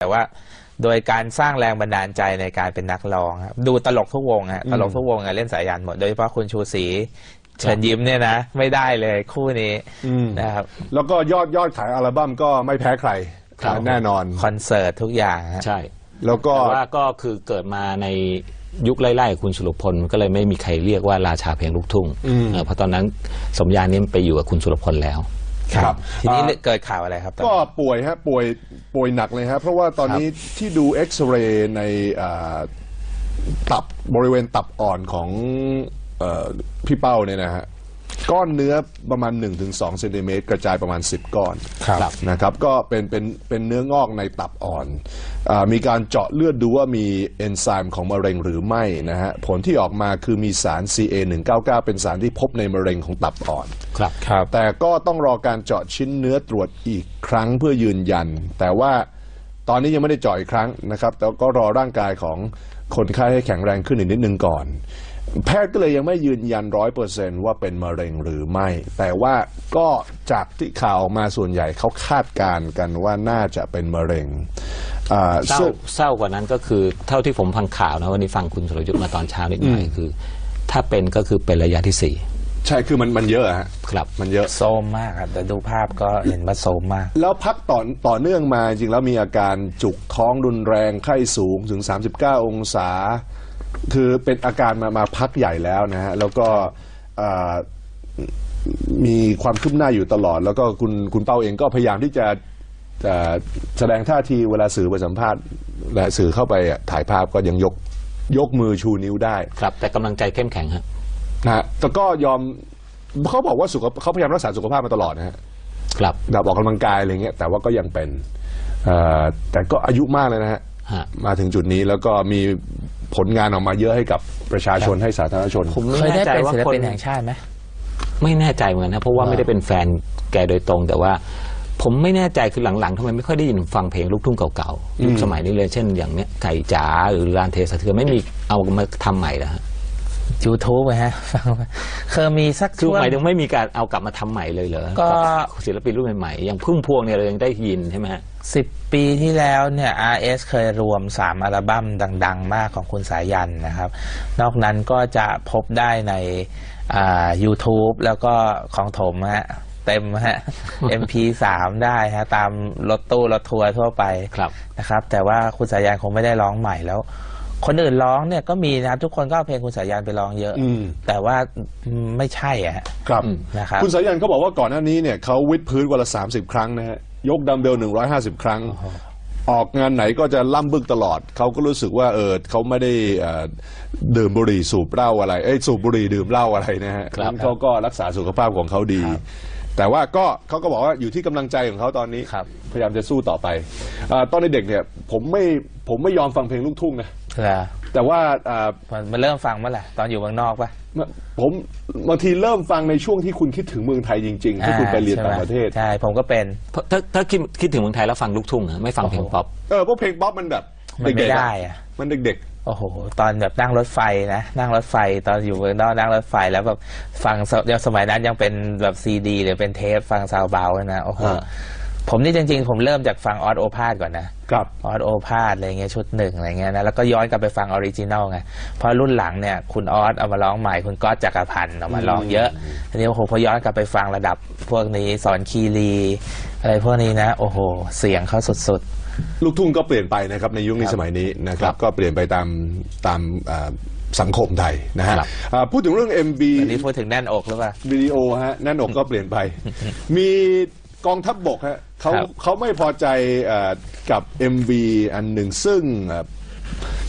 แต่ว่าโดยการสร้างแรงบันดาลใจในการเป็นนักร้องครับดูตลกทุกวงฮะตลกทุกวงอะเล่นสายันหมด โดยเฉพาะคุณชูศรีเชิญยิ้มเนี่ยนะ ไม่ได้เลยคู่นี้อืมนะครับแล้วก็ยอดยอดขายอัลบั้มก็ไม่แพ้ใครครับ แน่นอน คอนเสิร์ตทุกอย่างฮะ ใช่ แล้วก็ แต่ว่าก็คือเกิดมาในยุคไล่ๆกับคุณสุรพลก็เลยไม่มีใครเรียกว่าราชาเพลงลูกทุ่งอืมเออเพราะตอนนั้นสมญานนี้ไปอยู่กับคุณสุรพลแล้ว ครับ ทีนี้อ่าเกิดข่าวอะไรครับตอนก็นี้ป่วยฮะป่วยป่วยหนักเลยฮะเพราะว่าตอนนี้ที่ดูเอ็กซเรย์ในอ่าตับบริเวณตับอ่อนของเออพี่เป้าเนี่ยนะฮะ ก้อนเนื้อประมาณ 1-2เซนติเมตรกระจายประมาณ 10 ก้อนครับ นะครับก็เป็นเป็นเป็นเนื้องอกในตับอ่อนอามีการเจาะเลือดดูว่ามีเอนไซม์ของมะเร็งหรือไม่นะฮะผลที่ออกมาคือมีสาร CA199 เป็นสารที่พบในมะเร็งของตับอ่อน ครับครับ แต่ก็ต้องรอการเจาะชิ้นเนื้อตรวจอีกครั้งเพื่อยืนยัน แต่ว่าตอนนี้ยังไม่ได้เจาะอีกครั้งนะครับแต่ก็รอร่างกายของคนไข้ให้แข็งแรงขึ้นอีกนิดนึงก่อน แพทย์ก็เลยยังไม่ยืนยันร้อยเปอร์เซนว่าเป็นมะเร็งหรือไม่ แต่ว่าก็จากที่ข่าวออกมาส่วนใหญ่เขาคาดการณ์กันว่าน่าจะเป็นมะเร็งอ่าเศร้าซึ่งเศร้ากว่านั้นก็คือเท่าที่ผมฟังข่าวนะวันนี้ฟังคุณสรยุทธ์มาตอนเช้านิดหน่อยคือ ถ้าเป็นก็คือเป็นระยะที่สี่ใช่คือมันมันเยอะฮะครับ มันเยอะ โซมมากครับแต่ดูภาพก็เห็นว่าโซมมาก แล้วพักต่อต่อเนื่องมาจริงแล้วมีอาการจุกท้องรุนแรงไข้สูงถึง 39 องศา คือเป็นอาการมามาพักใหญ่แล้วนะฮะแล้วก็อ่ามีความคืบหน้าอยู่ตลอด แล้วก็คุณคุณเป้าเองก็พยายามที่จะจะแสดงท่าทีเวลาสื่อไปสัมภาษณ์และสื่อเข้าไปอะถ่ายภาพก็ยังยกยกมือชูนิ้วได้ ครับ แต่กำลังใจเข้มแข็งฮะ นะฮะแต่ก็ยอมเขาบอกว่าสุขภเขาพยายามรักษาสุขภาพมาตลอดนะฮะครับแบบออกกำลังกายอะไรเงี้ยแต่ว่าก็ยังเป็นเอ่อแต่ก็อายุมากเลยนะฮะฮะ มาถึงจุดนี้แล้วก็มี ผลงานออกมาเยอะให้กับประชาชนให้สาธารณชน ผมเคไม่ยได้แน่ใจเป็นว่าศิลคนปินแห่งชาติไหม ไม่แน่ใจเหมือนกันนะเพราะว่าไม่ได้เป็นแฟนแกโดยตรง แต่ว่า ผมไม่แน่ใจคือหลังๆทำไมไม่ค่อยได้ยินฟังเพลงลูกทุ่งเก่าๆยุคสมัยนี้เลยเช่นอย่างเนี้ยไก่จ๋าหรือลานเทสะเทือนไม่มีเอามาทำใหม่แล้วฮะ YouTube ไหมฮะฟังไหมเคยมีสักคือช่วง หมายถึงไม่มีการเอากลับมาทำใหม่เลยเหรอก็ บศิลปินรุ่นใหม่ๆอย่างพึ่งพวงเนี่ยเรายังได้ยินใช่ไหมฮะ สิบปีที่แล้วเนี่ย RS เคยรวมสามอัลบั้มดัง ๆ มากของคุณสายันนะครับ นอกนั้นก็จะพบได้ในอ่า YouTube แล้วก็ของถมฮะเต็มฮะ MP3 ได้ฮะ ตามรถตู้รถทัวร์ทั่วไปครับ นะครับ แต่ว่าคุณสายันคงไม่ได้ร้องใหม่แล้ว คนอื่นร้องเนี่ยก็มีนะครับทุกคนก็เอาเพลงคุณสายันไปร้องเยอะ อืม แต่ว่าไม่ใช่อะฮะ ครับอืมนะครับ คุณสายันเขาบอกว่าก่อนหน้านี้เนี่ยเขาวิดพื้นวันละ 30 ครั้งนะฮะ ยกดัมเบล 150 ครั้ง ออกงานไหนก็จะล่ำบึกตลอด เขาก็รู้สึกว่าเออเขาไม่ได้เอ่อดื่มบุหรี่สูบเหล้าอะไร เอ้ยสูบบุหรี่ดื่มเหล้าอะไรนะฮะครับ งั้นเขาก็รักษาสุขภาพของเขาดี แต่ว่าก็เขาก็บอกว่าอยู่ที่กำลังใจของเขาตอนนี้ ครับ พยายามจะสู้ต่อไปอาตอนเด็กๆเนี่ยผมไม่ผมไม่ยอมฟังเพลงลูกทุ่งนะเหรอแต่ว่าอ่ามันมันเริ่มฟังเมื่อไหร่ตอนอยู่เมืองนอกปะ ผมบางทีเริ่มฟังในช่วงที่คุณคิดถึงเมืองไทยจริงๆที่คุณไปเรียนต่างประเทศ ใช่ผมก็เป็น เพราะถ้าถ้าคิดคิดถึงเมืองไทยแล้วฟังลูกทุ่งอะไม่ฟังเพลงป๊อป เออเพราะเพลงป๊อปมันแบบมันไม่เด็กๆได้อะอะ มันเด็ก โอ้โห ตอนแบบนั่งรถไฟนะ นั่งรถไฟตอนอยู่เมืองนอกนั่งรถไฟแล้วแบบฟังสยังสมัยนั้นยังเป็นแบบซีดีหรือเป็นเทปฟังซาวเบานะโอ้โหฮะผมนี่จริง ๆ ผมเริ่มจากฟังออสโอพาดก่อนนะๆครับออสโอพาดอะไรเงี้ยชุดหนึ่งอะไรเงี้ยนะแล้วก็ย้อนกลับไปฟังออริจินอลไงเพราะรุ่นหลังเนี่ยคุณออสเอามาร้องใหม่คุณก๊อตจักรพันธ์เอามาร้องเยอะอันนี้โอ้โหพอย้อนกลับไปฟังระดับพวกนี้สอนคีรีอะไรพวกนี้นะ โอ้โห เสียงเขาสุด ลูกทุ่งก็เปลี่ยนไปนะครับในยุคนี้ครับสมัยนี้นะครับก็เปลี่ยนไปตามตามอ่าสังคมไทยนะฮะครับ อ่าพูดถึงเรื่อง MB ๆอันนี้พูดถึงแน่นอกหรือเปล่า วิดีโอฮะนั่นอกก็เปลี่ยนไป มีกองทัพบบกฮะเขาครับ เขาไม่พอใจเอ่อกับ MV อันหนึ่งซึ่งเอ่อ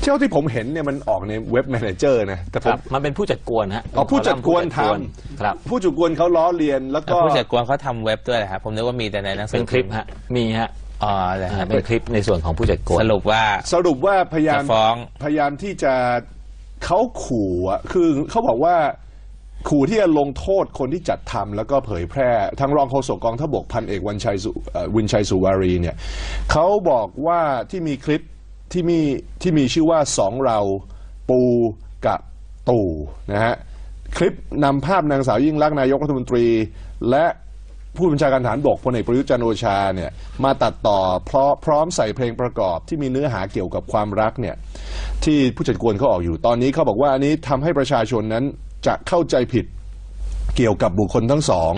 เท่าที่ผมเห็นเนี่ยมันออกในเว็บแมเนเจอร์นะแต่ผครัม บมันเป็นผู้จัดกวนฮะอ๋อผู้จัดกวนทครับำผู้จัดกวนเขาล้อเลียนแล้วก็ ผู้จัดกวนเขาทำเว็บด้วยเหรอครับผมนึกว่ามีแต่ในหนังสืเป็นคลิปฮะมีฮะ อ๋อเหรออ่าฮะเป็นคลิปในส่วนของผู้จัดกวนสรุปว่า สรุปว่าพยายามจะฟ้อง พยายามที่จะเขาขู่อะคือเขาบอกว่า ขู่ที่จะลงโทษคนที่จัดทำแล้วก็เผยแพร่ทางรองโฆษกกองทพบกพันเอกวันชัยสุเอ่อวินชัยสุวารีเนี่ยเขาบอกว่าที่มีคลิปที่มีที่มีชื่อว่าสองเราปูกับตู่นะฮะ คลิปนำภาพนางสาวยิ่งลักษณ์นายกรัฐมนตรี และ ผู้บัญชาการทหารบกพลเอกประยุทธ์จันทร์โอชาเนี่ยมาตัดต่อเพราะพร้อมใส่เพลงประกอบที่มีเนื้อหาเกี่ยวกับความรักเนี่ยที่ผู้จัดกวนเขาออกอยู่ตอนนี้เขาบอกว่าอันนี้ทำให้ประชาชนนั้นจะเข้าใจผิดเกี่ยวกับบุคคลทั้งสอง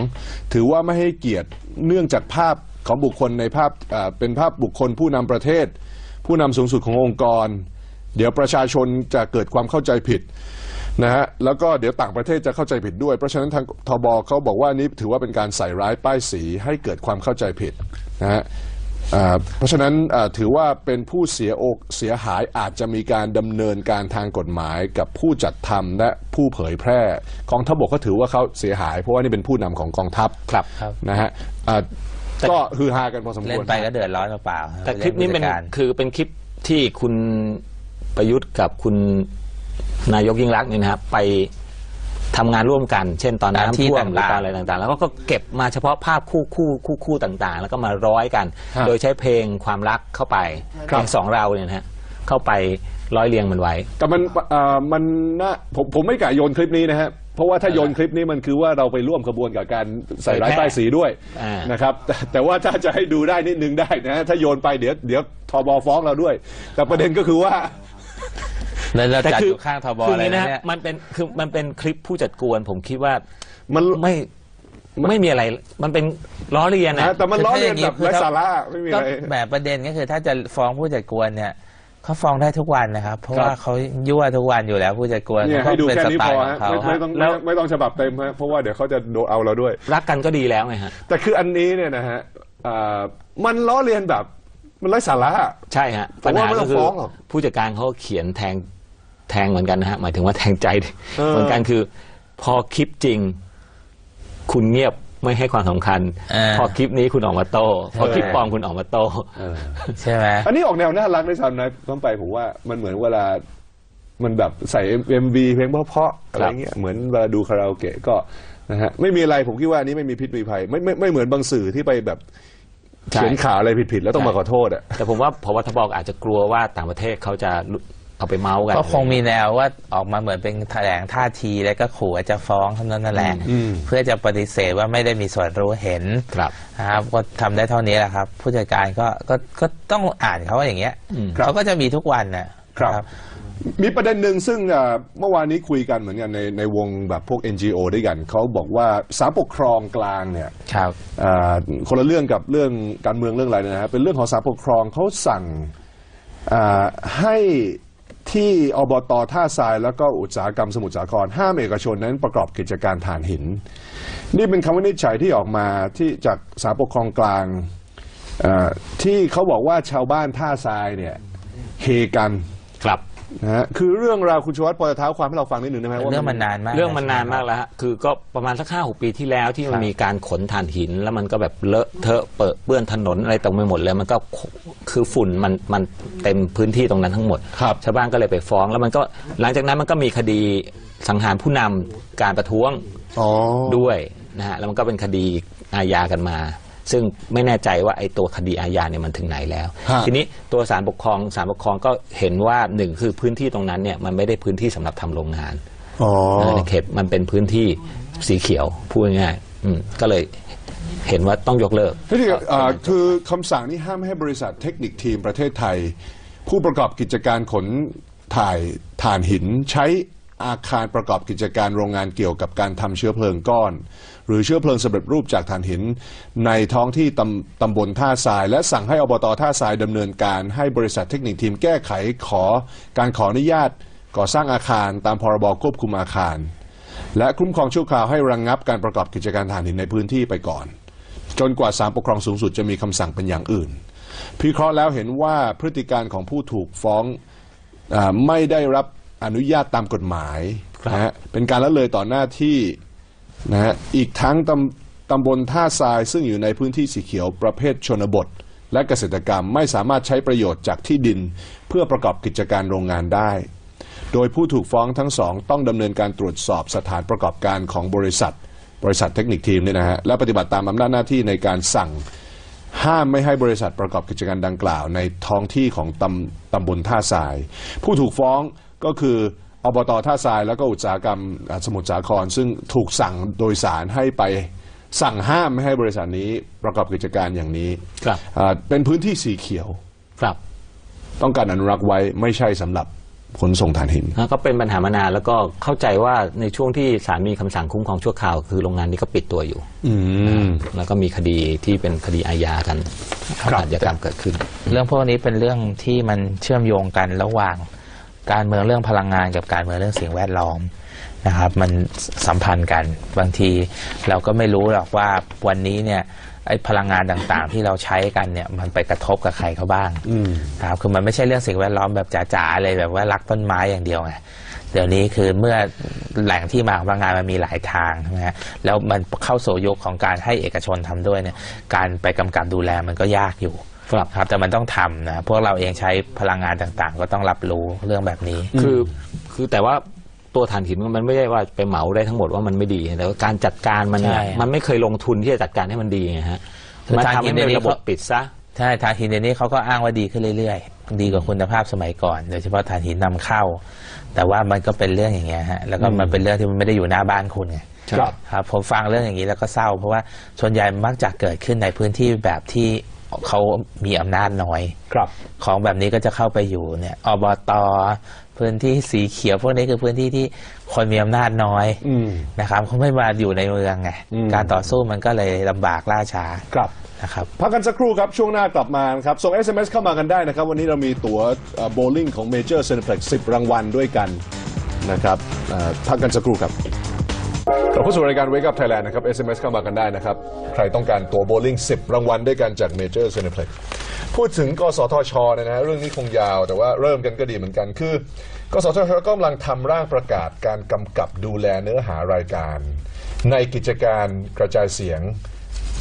ถือว่าไม่ให้เกียรติเนื่องจากภาพของบุคคลในภาพอ่าเป็นภาพบุคคลผู้นำประเทศ ผู้นำสูงสุดขององค์กร เดี๋ยวประชาชนจะเกิดความเข้าใจผิด นะฮะแล้วก็เดี๋ยวต่างประเทศจะเข้าใจผิดด้วย เพราะฉะนั้นทางทบเขาบอกว่านี้ถือว่าเป็นการใส่ร้ายป้ายสีให้เกิดความเข้าใจผิดนะฮะอ่าเพราะฉะนั้นอ่าถือว่าเป็นผู้เสียอกเสียหายอาจจะมีการดำเนินการทางกฎหมายกับผู้จัดทำและผู้เผยแพร่กองทัพบกก็ถือว่าเขาเสียหาย เพราะว่านี่เป็นผู้นำของกองทัพครับครับนะฮะอ่าก็ฮือฮากันพอสมเล่คนวรไปก็เดือดร้อนเปล่าๆแต่คลิปนี้เป็นผู้จัดการคือเป็นคลิปที่คุณประยุทธ์กับคุณ นายกยิ่งรักษณ์เนี่ยนะครับไปทำงานร่วมกัน เช่นตอนตามน้ำที่ท่วมหรือต่างๆตอนอะไรต่างๆ แล้วก็เก็บมาเฉพาะภาพคู่คู่คู่คู่ต่างๆ แล้วก็มาร้อยกัน ฮะโดยใช้เพลงความรักเข้าไปครับ เพลงสองเราเนี่ยนะฮะเข้าไปร้อยเรียงมันไว้ แต่มันอ่ามันน่าผมผมไม่กะโยนคลิปนี้นะฮะเพราะว่าถ้าโยนคลิปนี้มันคือว่าเราไปร่วมขบวนกับการใส่ร้ายเผยแพร่ป้ายสีด้วยอ่าน นะครับแต่แต่ว่าถ้าจะให้ดูได้นิดนึงได้นะฮะถ้าโยนไปเดี๋ยวเดี๋ยวทบฟ้องเราด้วย แต่ประเด็นก็คือว่า แล้วเราแต่จัดคืออยู่ข้างทบคืออะไรอย่างนี้นะนะเนี่ยมันเป็นคือมันเป็นคลิปผู้จัดกวน ผมคิดว่ามันไม่ไม่มีอะไรมันเป็นล้อเลียนนะนะแต่มันคือล้อถ้าเลีอยนย่างงี้แบบคือไร้ถ้าสาระไม่มีก็อะไรแบบประเด็นก็คือ ถ้าจะฟ้องผู้จัดกวนเนี่ยเขาฟ้องได้ทุกวันนะครับ เพราะครับว่าเขายั่วทุกวันอยู่แล้ว ผู้จัดกวนเนี่ยเขาให้ดูเป็นแค่สนี้ไตพอล์ของฮะเขาไม่ไม่ต้องแล้วไม่ไม่ต้องฉบับเต็มฮะเพราะว่าเดี๋ยวเขาจะโดนเอาเราด้วย รักกันก็ดีแล้วไงฮะแต่คืออันนี้เนี่ยนะฮะอ่ามันล้อเลียนแบบ มันไร้สาระใช่ฮะผมว่าไม่ต้องคืฟ้องหรอกผู้จัดการเขาเขียนแทง แทงเหมือนกันนะฮะหมายถึงว่าแทงใจเออเหมือนกันคือ พอคลิปจริง คุณเงียบไม่ให้ความสำคัญเออพอคลิปนี้คุณออกมาโต้พอคลิปปลอมคุณออกมาโต้ใช่ไหมอันนี้ออกแนวน่ารักด้วยซ้ำนะต้องไปผมว่ามันเหมือนเวลามันแบบใส่เอ็มบีเพลงเพราะๆอะไรเงี้ยเหมือนเวลาดูคาราโอเกะก็นะฮะไม่มีอะไรผมคิดว่าอันนี้ไม่มีพิษมีภัยไม่ไม่ไม่เหมือนบางสื่อที่ไปแบบใช่เขียนข่าวอะไรผิดๆแล้วต้องมาขอโทษอะแต่ผมว่าพบทบอาจจะกลัวว่าต่างประเทศเขาจะ เอาไปเมาส์กัน ก็คงมีแนวว่าออกมาเหมือนเป็นแถลงท่าทีแล้วก็ขู่ว่าจะฟ้องเท่านั้นนั่นแหละอืมเพื่อจะปฏิเสธว่าไม่ได้มีส่วนรู้เห็นครับนะครับก็ทำได้เท่านี้แหละครับ ผู้จัดการก็ก็ก็ต้องอ่านเขาว่าอย่างเงี้ยอืมเขาก็จะมีทุกวันนะครับมีประเด็นหนึ่งซึ่งเอ่อเมื่อวานนี้คุยกันเหมือนกันในในวงแบบพวก NGO ด้วยกัน เขาบอกว่าสารปกครองกลางเนี่ยครับอ่าคนละเรื่องกับเรื่องการเมืองเรื่องอะไรนะฮะเป็นเรื่องของสารปกครองเขาสั่งอ่าให้ ที่อบตท่าทรายแล้วก็อุตสาหกรรมสมุทรสาครห้ามเอกชนนั้นประกอบกิจการฐานหิน นี่เป็นคำวินิจฉัยที่ออกมาที่จากสารปกครองกลางที่เขาบอกว่าชาวบ้านท่าทรายเนี่ยเฮกันครับ นะฮะคือเรื่องราวคุณชวัตพอจะเท้าความให้เราฟังนิดหนึ่งได้ไหมว่า เรื่องมันนานมากเรื่องมันนานมากแล้วฮะคือก็ประมาณสักห้าหกปีที่แล้วที่มันมีการขนถ่านหิน แล้วมันก็แบบเลอะเทอะเปิดเปื้อนถนนอะไรเต็มไปหมดเลยมันก็คือฝุ่นมันมันเต็มพื้นที่ตรงนั้นทั้งหมดครับชาวบ้านก็เลยไปฟ้อง แล้วมันก็หลังจากนั้นมันก็มีคดีสังหารผู้นำการประท้วงอ๋อ ด้วยนะฮะแล้วมันก็เป็นคดีอาญากันมา ซึ่งไม่แน่ใจว่าไอ้ตัวคดีอาญาเนี่ยมันถึงไหนแล้ว ฮะ ทีนี้ตัวศาลปกครองศาลปกครองก็เห็นว่าหนึ่งคือพื้นที่ตรงนั้นเนี่ยมันไม่ได้พื้นที่สำหรับทำโรงงาน อ๋อในเขตมันเป็นพื้นที่สีเขียวพูดง่ายๆอืมก็เลยเห็นว่าต้องยกเลิก ที่จริงอ่าคือคำสั่งนี้ห้ามให้บริษัทเทคนิคทีมประเทศไทย ผู้ประกอบกิจการขนถ่ายถ่านหินใช้ อาคารประกอบกิจการโรงงานเกี่ยวกับการทำเชื้อเพลิงก้อน หรือเชื้อเพลิงสำเร็จรูปจากถ่านหิน ในท้องที่ตำตำบลท่าทราย และสั่งให้อบตท่าทรายดำเนินการให้บริษัทเทคนิคทีมแก้ไขขอการขออนุญาตก่อสร้างอาคารตามพรบควบคุมอาคาร และคุ้มครองชั่วคราวให้ระงงับการประกอบกิจการถ่านหินในพื้นที่ไปก่อน จนกว่าศาลปกครองสูงสุดจะมีคำสั่งเป็นอย่างอื่น พิเคราะห์แล้วเห็นว่าพฤติการของผู้ถูกฟ้องอาไม่ได้รับ อนุญาตตามกฎหมายนะฮะเป็นการละเลยต่อหน้าที่นะฮะอีกทั้งตำตำบลท่าทรายซึ่งอยู่ในพื้นที่สีเขียวประเภทชนบท และเกษตรกรรมไม่สามารถใช้ประโยชน์จากที่ดิน เพื่อประกอบกิจการโรงงานได้ โดยผู้ถูกฟ้องทั้งสองต้องดำเนินการตรวจสอบสถานประกอบการของบริษัท บริษัทเทคนิคทีมเนี่ยนะฮะและปฏิบัติตามอำนาจหน้าที่ในการสั่งห้ามไม่ให้บริษัทประกอบกิจการดังกล่าว ในท้องที่ของตำตำบลท่าทราย ผู้ถูกฟ้อง ก็คืออบตท่าทรายแล้วก็อุตสาหกรรมอ่าสมุทรสาคร ซึ่งถูกสั่งโดยสารให้ไปสั่งห้ามไม่ให้บริษัทนี้ประกอบกิจการอย่างนี้ครับอ่าเป็นพื้นที่สีเขียวครับ ต้องการอนุรักษ์ไว้ไม่ใช่สำหรับขนส่งถ่านหินแล้วก็เป็นปัญหามานานแล้วก็เข้าใจว่าในช่วงที่ศาลมีคำสั่งคุ้มครองชั่วคราวคือโรงงานนี้ก็ปิดตัวอยู่ อืมแล้วก็มีคดีที่เป็นคดีอาญากันครับอาชญากรรมเกิดขึ้น เรื่องพวกนี้เป็นเรื่องที่มันเชื่อมโยงกันระหว่าง การเมืองเรื่องพลังงานกับการเมืองเรื่องสิ่งแวดล้อมนะครับ มันสัมพันธ์กันบางทีเราก็ไม่รู้หรอกว่าวันนี้เนี่ยไอ้พลังงานต่างๆ ที่เราใช้กันเนี่ยมันไปกระทบกับใครเขาบ้างอครับคือมันไม่ใช่เรื่องสิ่งแวดล้อมแบบจ๋าๆเลยแบบว่ารักต้นไม้อย่างเดียวไงเดี๋ยวนี้คือเมื่อแหล่งที่มาของพลังงานมันมีหลายทางใช่ไหมฮะแล้วมันเข้าสู่ยุคของการให้เอกชนทำด้วยเนี่ยการไปกำกับดูแลมันก็ยากอยู่ ครับ ครับแต่มันต้องทำนะพวกเราเองใช้พลังงานต่างๆ ก็ต้องรับรู้เรื่องแบบนี้ คือคือแต่ว่าตัวถ่านหินมันไม่ได้ว่าไปเหมาได้ทั้งหมดว่ามันไม่ดีแต่ว่าการจัดการมันเนี่ยใช่มันไม่เคยลงทุนที่จะจัดการให้มันดีไงฮะคือมันถ่านทำหิให้นเป็นเดี๋ยวนี้ระบบเขา ปิดซะ ใช่ถ่านหินเดี๋ยวนี้เขาก็อ้างว่าดีขึ้นเรื่อยๆ ดีกว่าคุณภาพสมัยก่อนโดยเฉพาะถ่านหินนำเข้า แต่ว่ามันก็เป็นเรื่องอย่างเงี้ยฮะแล้วก็มันเป็นเรื่องที่มันไม่ได้อยู่หน้าบ้านคุณไงครับ ครับผมฟังเรื่องอย่างนี้แล้วก็เศร้า เพราะว่าส่วนใหญ่มักจะเกิดขึ้นในพื้นที่แบบที่ เขามีอำนาจน้อย ครับ ของแบบนี้ก็จะเข้าไปอยู่เนี่ยอบตพื้นที่สีเขียวพวกนี้คือพื้นที่ที่คนมีอำนาจน้อยอืม นะครับเขาไม่มาอยู่ในเมืองไงอืม การต่อสู้มันก็เลยลำบากล่าช้าครับ นะครับ พักกันสักครู่ครับ ช่วงหน้ากลับมานะครับ ส่ง SMS เข้ามากันได้นะครับ วันนี้เรามีตั๋วโบลิ่งของ Major Cineplex 10 รางวัลด้วยกันนะครับเอ่อพักกันสักครู่ครับ เราเข้าสู่รายการ Wake Up Thailand นะครับ SMS เข้ามากันได้นะครับ ใครต้องการตั๋วโบลิ่ง 10 รางวัลด้วยกันจาก Major Cineplex พูดถึงกสทชเนี่ยนะฮะเรื่องนี้คงยาวแต่ว่าเริ่มกันก็ดีเหมือนกันคือ กสทชก็กำลังทำร่างประกาศการกำกับดูแลเนื้อหารายการ ในกิจการกระจายเสียง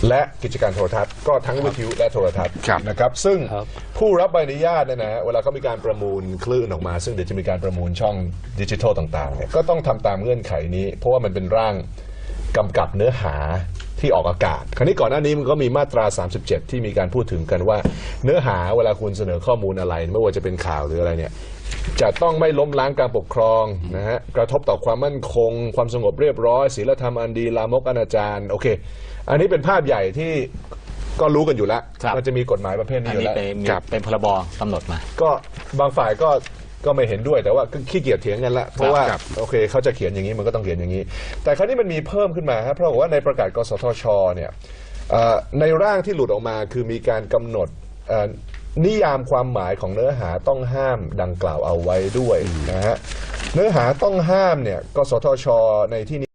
และกิจการโทรทัศน์ก็ทั้งวิทยุและโทรทัศน์ครับ นะครับซึ่งครับผู้รับใบอนุญาตเนี่ยนะฮะเวลาเขามีการประมูลคลื่นออกมา ซึ่งเดี๋ยวจะมีการประมูลช่องดิจิทัลต่างๆเนี่ยก็ต้องทำตามเงื่อนไขนี้ เพราะว่ามันเป็นร่างกำกับเนื้อหาที่ออกอากาศ คราวนี้ก่อนหน้านี้มันก็มีมาตรา 37 ที่มีการพูดถึงกันว่า เนื้อหาเวลาคุณเสนอข้อมูลอะไร ไม่ว่าจะเป็นข่าวหรืออะไรเนี่ยจะต้องไม่ล้มล้างการปกครองนะฮะกระทบต่อความมั่นคง ความสงบเรียบร้อยศีลธรรมอันดีลามกอนาจารโอเค อันนี้เป็นภาพใหญ่ที่ก็รู้กันอยู่แล้วครับ มันจะมีกฎหมายประเภทอันี้นอยู่นี้แล้วเป็นมีครับ เป็นพรบกำหนดมา ก็บางฝ่ายก็ก็ไม่เห็นด้วยแต่ว่าก็ขี้เกียจเถียงกันละเพราะว่าครับ โอเคเขาจะเขียนอย่างนี้มันก็ต้องเขียนอย่างนี้ แต่คราวนี้มันมีเพิ่มขึ้นมาครับเพราะว่าในประกาศกสทชเนี่ยเอ่อในร่างที่หลุดออกมาคือมีการกำหนดเอ่อนิยามความหมายของเนื้อหาต้องห้ามดังกล่าวเอาไว้ด้วยนะฮะเนื้อหาต้องห้ามเนี่ยกสทชในที่นี้